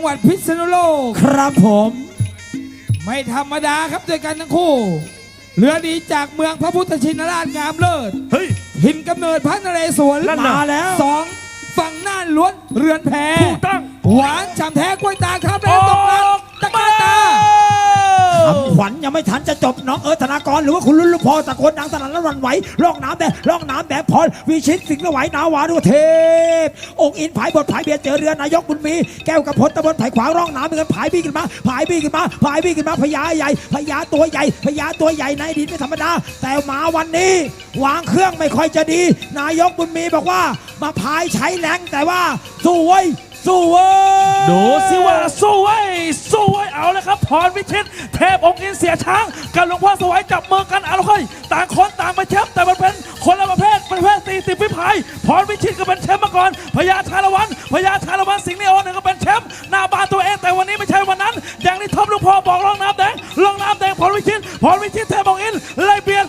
งหวัดพิษณุโลก ครับผม ไม่ธรรมดาครับด้วยกันทั้งคู่เรือดีจากเมืองพระพุทธชินราชงามเลิศเฮ้ย หินกำเนิดพระนเรศวรนั่นน่ะ มาแล้ว สองฝั่งน่านล้วนเรือนแพถูกต้อง หวานฉ่ำแท้กล้วยตากครับแล้วตก วัญยังไม่ทันจะจบน้องเอิร์ธนากรหรือว่าคุณลุลพอตะโกนดังสนั่นและวันไหวล่องน้ำแดงล่องน้ำแดงพรวิชิตสิงห์ละไหวนาวาดุเทพ องค์อินผายบทผายเบียร์เจอเรือนายกบุญมี แก้วกับพลตะบนผายขวาร่องน้ำเหมือนกันผายบี้ขึ้นมาผายบี้ขึ้นมาผายบี้ขึ้นมาพญาใหญ่พญาตัวใหญ่พญาตัวใหญ่ในดีตไม่ธรรมดา แต่มาวันนี้วางเครื่องไม่ค่อยจะดี นายกบุญมีบอกว่ามาพายใช้แรงแต่ว่าสู้เว้สู้เว้ดูสิว่าสู้ไว้สู้ เอาเลยครับพรวิชิต เทพองค์อินเสียช้างกับหลวงพ่อสวัยจับมือกันเอาละค่อยต่างคนต่างเป็นแชมป์แต่มันเป็นคนละประเภทประเภทสี่สิบพิพายพรวิชิตก็เป็นแชมป์มาก่อนพญาชาละวันพญาชาละวันสิงห์นีโอนึ่งก็เป็นแชมป์หน้าบ้านตัวเองแต่วันนี้ไม่ใช่วันนั้น อย่างที่ท็อปลูกพ่อบอกลองน้ำแดงลองน้ำแดงพรวิชิตพรวิชิตเทพองค์อินไล่เบีย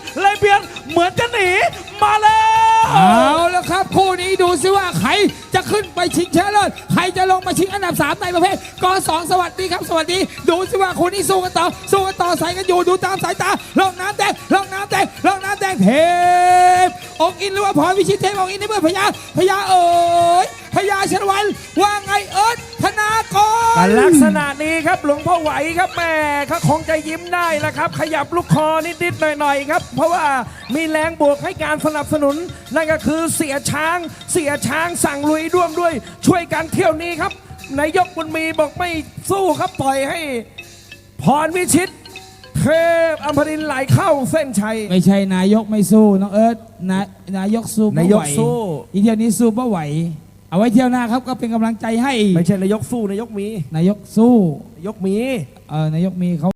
ครับคู่นี้ดูซิว่าใครจะขึ้นไปชิงชนะเลิศใครจะลงมาชิงอันดับ3ในประเภทกสองสวัสดีครับ สวัสดี ดูซิว่าคู่นี้สู้กันต่อสู้กันต่อใส่กันอยู่ดูตามสายตาล่องน้ำแดงล่องน้ำแดงล่องน้ำแดงเทพองอินหรือว่าพรวิชิตเทพองอินนี่เมื่อพญาพญาเอ๋ยพญาชนวันว่าไงเอิร์ ลักษณะนี้ครับหลวงพ่อไหวครับแม่เขาคงจะยิ้มได้แล้วครับ ขยับลูกคอนิดๆหน่อยๆครับ เพราะว่ามีแรงบวกให้การสนับสนุน นั่นก็คือเสียช้าง เสียช้างสั่งลุยร่วมด้วย ช่วยกันเที่ยวนี้ครับนายกบุญมีบอกไม่สู้ครับปล่อยให้ พรวิชิตเทพอัมพรินทร์ไหลเข้าเส้นชัย ไม่ใช่นายกไม่สู้น้องเอิร์ธนายนายกสู้บ่ไหวนายกสู้ อีเที่ยวนี้สู้บ่ไหว เอาไว้เที่ยวหน้าครับก็เป็นกำลังใจให้ ไม่ใช่นายกสู้นายกมี นายกสู้นายกมี เออนายกมีเขา